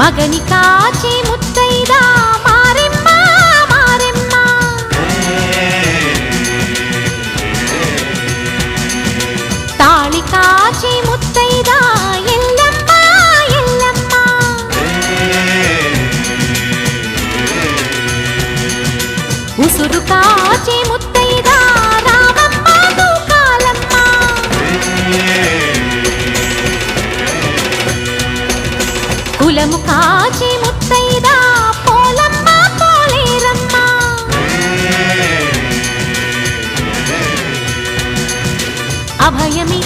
மகனி காச்சி முத்தைதா மாறெம்மா மாறெம்மா. தாலி காச்சி முத்தைதா எல்லம்மா எல்லம்மா. உசுறு காச்சி முத்தை కులము కాచి ముత్తైదా పోలమ్మ పోలేరమ్మ. అభయమి